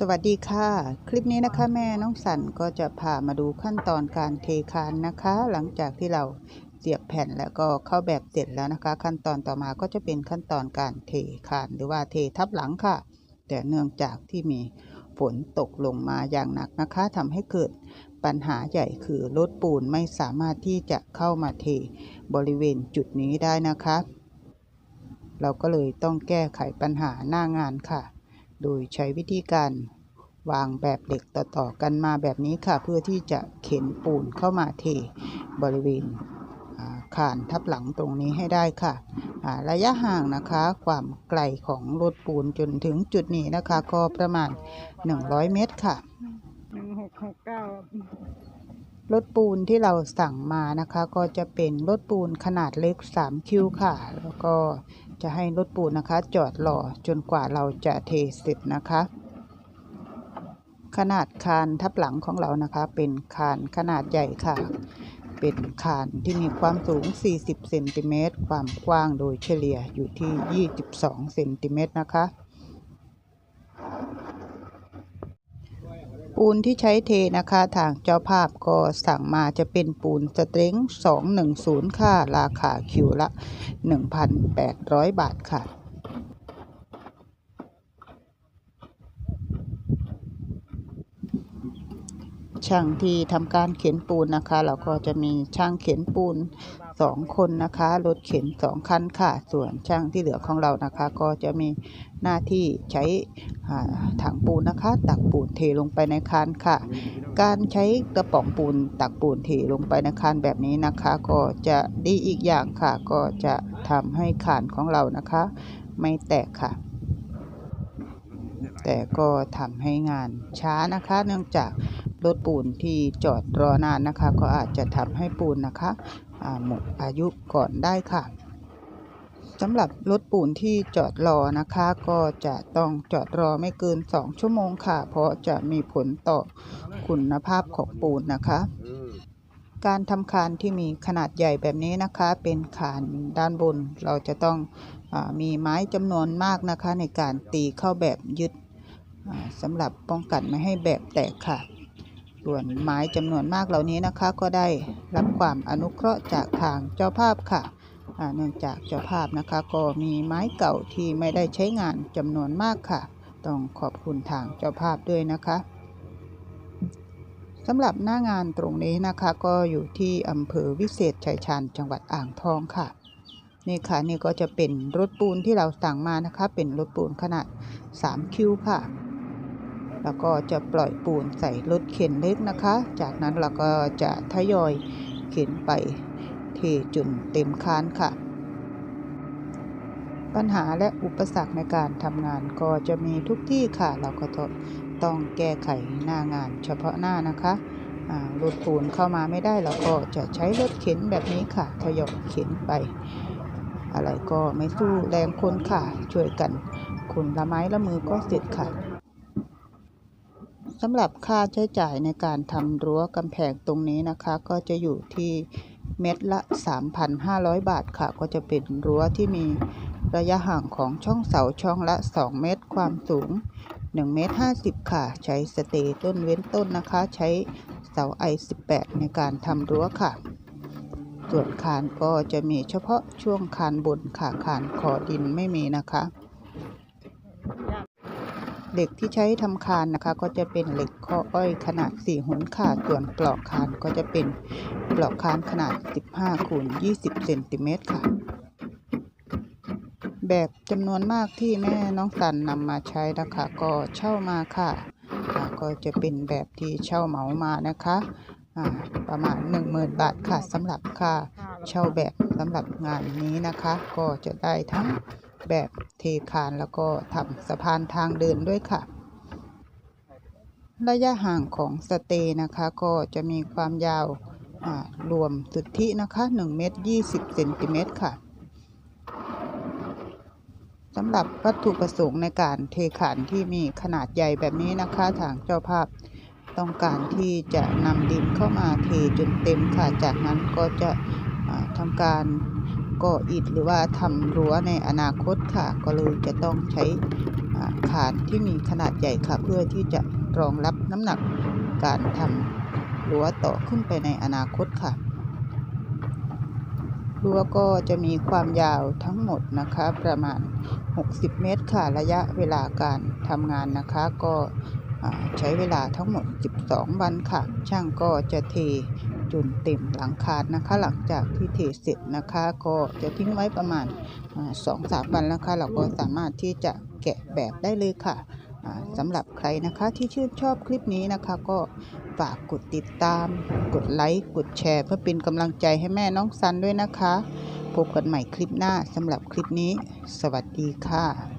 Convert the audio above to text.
สวัสดีค่ะ คลิปนี้นะคะแม่น้องสันก็จะพามาดูขั้นตอนการเทคานนะคะ หลังจากที่เราเสียบแผ่นแล้วก็เข้าแบบเสร็จแล้วนะคะ ขั้นตอนต่อมาก็จะเป็นขั้นตอนการเทคานหรือว่าเททับหลังค่ะ แต่เนื่องจากที่มีฝนตกลงมาอย่างหนักนะคะทำให้เกิดปัญหาใหญ่คือรถปูนไม่สามารถที่จะเข้ามาเทบริเวณจุดนี้ได้นะคะ เราก็เลยต้องแก้ไขปัญหาหน้างานค่ะ โดยใช้วิธีการวางแบบเหล็กต่อๆกันมาแบบนี้ค่ะ เพื่อที่จะเข็นปูนเข้ามาเทบริเวณขาคานทับหลังตรงนี้ให้ได้ค่ะ ระยะห่างนะคะ ความไกลของรถปูนจนถึงจุดนี้นะคะ ก็ประมาณ 100 เมตรค่ะ หนึ่งหกหกเก้าร รถปูนที่เราสั่งมานะคะ ก็จะเป็นรถปูนขนาดเล็ก 3 คิวค่ะ แล้วก็จะให้รถปูนนะคะ จอดรอจนกว่าเราจะเทเสร็จนะคะ ขนาดคานทับหลังของเรานะคะ เป็นคานขนาดใหญ่ค่ะ เป็นคานที่มีความสูง 40 เซนติเมตร ความกว้างโดยเฉลี่ยอยู่ที่ 22 เซนติเมตรนะคะ ปูนที่ใช้เทนะคะทางเจ้าภาพก็สั่งมาจะเป็นปูนสเตรง210 ค่ะ ราคาคิวละ 1,800 บาทค่ะ ช่างที่ทำการเข็นปูนนะคะ เราก็จะมีช่างเข็นปูนสองคนนะคะรถเข็นสองคันค่ะ ส่วนช่างที่เหลือของเรานะคะ ก็จะมีหน้าที่ใช้ถังปูนนะคะ ตักปูนเทลงไปในคานค่ะ การใช้กระป๋องปูนตักปูนเทลงไปในคานแบบนี้นะคะ ก็จะดีอีกอย่างค่ะ ก็จะทำให้คานของเรานะคะ ไม่แตกค่ะแต่ก็ทำให้งานช้านะคะ เนื่องจาก รถปูนที่จอดรอนานนะคะ ก็อาจจะทำให้ปูนนะคะหมดอายุก่อนได้ค่ะสำหรับรถปูนที่จอดรอนะคะ ก็จะต้องจอดรอไม่เกิน 2 ชั่วโมงค่ะ เพราะจะมีผลต่อคุณภาพของปูนนะคะการทำคานที่มีขนาดใหญ่แบบนี้นะคะ เป็นคานด้านบน เราจะต้องอมีไม้จำนวนมากนะคะ ในการตีเข้าแบบยึดอ่าสำหรับป้องกันไม่ให้แบบแตกค่ะ ส่วนไม้จำนวนมากเหล่านี้นะคะ ก็ได้รับความอนุเคราะห์จากทางเจ้าภาพค่ะเนื่องจากเจ้าภาพนะคะ ก็มีไม้เก่าที่ไม่ได้ใช้งานจำนวนมากค่ะ ต้องขอบคุณทางเจ้าภาพด้วยนะคะสำหรับหน้างานตรงนี้นะคะก็อยู่ที่อำเภอวิเศษชัยชาญจังหวัดอ่างทองค่ะนี่ค่ะนี่ก็จะเป็นรถปูนที่เราสั่งมานะคะ เป็นรถปูนขนาด 3 คิวค่ะ แล้วก็จะปล่อยปูนใส่รถเข็นเล็กนะคะ จากนั้นเราก็จะทยอยเข็นไปเทจนเต็มคานค่ะ ปัญหาและอุปสรรคในการทำงานก็จะมีทุกที่ค่ะ เราก็ต้องแก้ไขหน้างานเฉพาะหน้านะคะรถปูนเข้ามาไม่ได้เราก็จะใช้รถเข็นแบบนี้ค่ะทยอยเข็นไป อะไรก็ไม่สู้แรงคนค่ะ ช่วยกันคนละไม้ละมือก็เสร็จค่ะ สำหรับค่าใช้จ่ายในการทำรั้วกำแพงตรงนี้นะคะ ก็จะอยู่ที่เม็ดละ 3,500 บาทค่ะ ก็จะเป็นรั้วที่มีระยะห่างของช่องเสาช่องละ 2 เมตร ความสูง 1 เมตร 50 ค่ะ ใช้สเตย์ต้นเว้นต้นนะคะ ใช้เสาไอ 18 ในการทำรั้วค่ะ ส่วนคานก็จะมีเฉพาะช่วงคานบนค่ะ คานคอดินไม่มีนะคะ เหล็กที่ใช้ทำคานนะคะ ก็จะเป็นเหล็กข้ออ้อยขนาด 4หุนค่ะส่วนปลอกคานก็จะเป็นปลอกคานขนาด 15คูณ20เซนติเมตรค่ะ แบบจำนวนมากที่แม่น้องสันนำมาใช้นะคะก็เช่ามาค่ะ ก็จะเป็นแบบที่เช่าเหมามานะคะประมาณ 10,000 บาทค่ะสำหรับค่าเช่าแบบสำหรับงานนี้นะคะ ก็จะได้ทั้ง แบบเทคานแล้วก็ทำสะพานทางเดินด้วยค่ะ ระยะห่างของสเตย์นะคะก็จะมีความยาวรวมสุทธินะคะ1เมตร20เซนติเมตรค่ะสำหรับวัตถุประสงค์ในการเทขานที่มีขนาดใหญ่แบบนี้นะคะทางเจ้าภาพต้องการที่จะนำดินเข้ามาเทจนเต็มค่ะ จากนั้นก็จะทำการ ก่ออิฐหรือว่าทำรั้วในอนาคตค่ะ ก็เลยจะต้องใช้อ่าคานที่มีขนาดใหญ่ค่ะ เพื่อที่จะรองรับน้ำหนักการทำรั้วต่อขึ้นไปในอนาคตค่ะรั้วก็จะมีความยาวทั้งหมดนะคะ ประมาณ 60 เมตรค่ะ ระยะเวลาการทำงานนะคะ ก็ใช้เวลาทั้งหมด 12 วันค่ะ ช่างก็จะเท จนเต็มหลังคานะคะ หลังจากที่เทเสร็จนะคะ ก็จะทิ้งไว้ประมาณสองสามวันแล้วค่ะเราก็สามารถที่จะแกะแบบได้เลยค่ะสำหรับใครนะคะที่ชื่นชอบคลิปนี้นะคะ ก็ฝากกดติดตาม กดไลค์กดแชร์ เพื่อเป็นกำลังใจให้แม่น้องซันด้วยนะคะ พบกันใหม่คลิปหน้าสำหรับคลิปนี้ สวัสดีค่ะ